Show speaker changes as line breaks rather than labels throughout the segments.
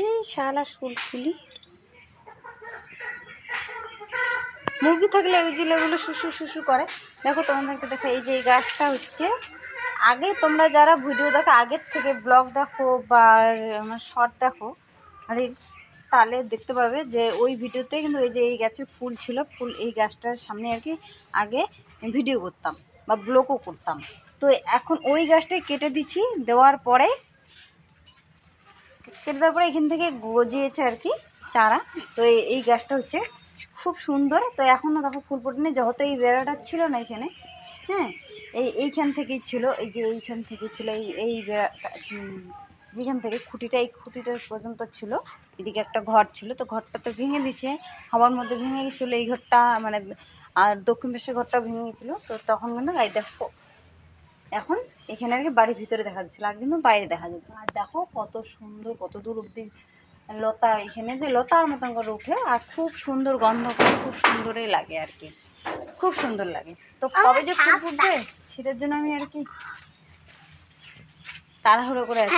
এই শালা শুলফুলি মুরগি থাকলে ওই যে এগুলো শুশু শুশু করে। দেখো তোমাদেরকে দেখো, এই যে এই গাছটা হচ্ছে। আগে তোমরা যারা ভিডিও দেখো, আগের থেকে ব্লগ দেখো বা শর্ট দেখো রিলস তাহলে দেখতে পাবে যে ওই ভিডিওতে কিন্তু এই যে এই গাছের ফুল ছিল, ফুল এই গাছটার সামনে আর কি আগে ভিডিও করতাম বা ব্লগও করতাম। তো এখন ওই গাছটাই কেটে দিচ্ছি, দেওয়ার পরে কেটে তারপরে এখান থেকে গজিয়েছে আর কি চারা। তো এই- গাছটা হচ্ছে খুব সুন্দর। তো এখনও দেখো ফুল ফোটেনি যত এই বেড়াটা ছিল না এখানে হ্যাঁ এই, এইখান থেকেই ছিল, এই যে এইখান থেকে ছিল, এই এই বেড়াটা যেখান থেকে খুঁটিটা, এই খুঁটিটা পর্যন্ত ছিল, এদিকে একটা ঘর ছিল, তো ঘরটা তো ভেঙে দিছে, হাওয়ার মধ্যে ভেঙে গেছিল এই ঘরটা মানে আর দক্ষিণ পাশের ঘরটা ভেঙে গেছিল, তো তখন কিন্তু এই দেখো এখন এখানে আর কি বাড়ির ভিতরে দেখা যাচ্ছিল আগে কিন্তু বাইরে দেখা যেত। আর দেখো কত সুন্দর কত দূর অব্দি লতা এখানে যে লতার মতন করে উঠে আর খুব সুন্দর গন্ধ করে খুব সুন্দরই লাগে আর কি। খুব সুন্দর লাগে। তো কবে যে ফুল ফুটবে সেটার জন্য আমি আর কি তাড়াহুড়ো করে আছি।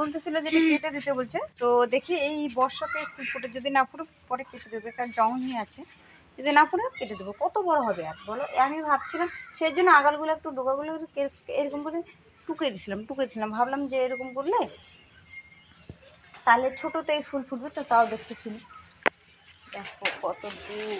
বলতেছিল যে কেটে দিতে বলছে। তো দেখি এই বর্ষাতে ফুল ফুটে যদি না ফুটে পরে কেটে দেবে কারণ জঙ্গলি আছে। যদি না পড়ে কেটে দেবো। কত বড় হবে আর, বলো? আমি ভাবছিলাম সেই জন্য আগালগুলো একটু ডোকাগুলো এরকম করে টুকে দিছিলাম টুকে দিছিলাম। ভাবলাম যে এরকম করলে তাহলে ছোটোতেই ফুল ফুটবে, তো তাও দেখতেছি দেখো কত দূর।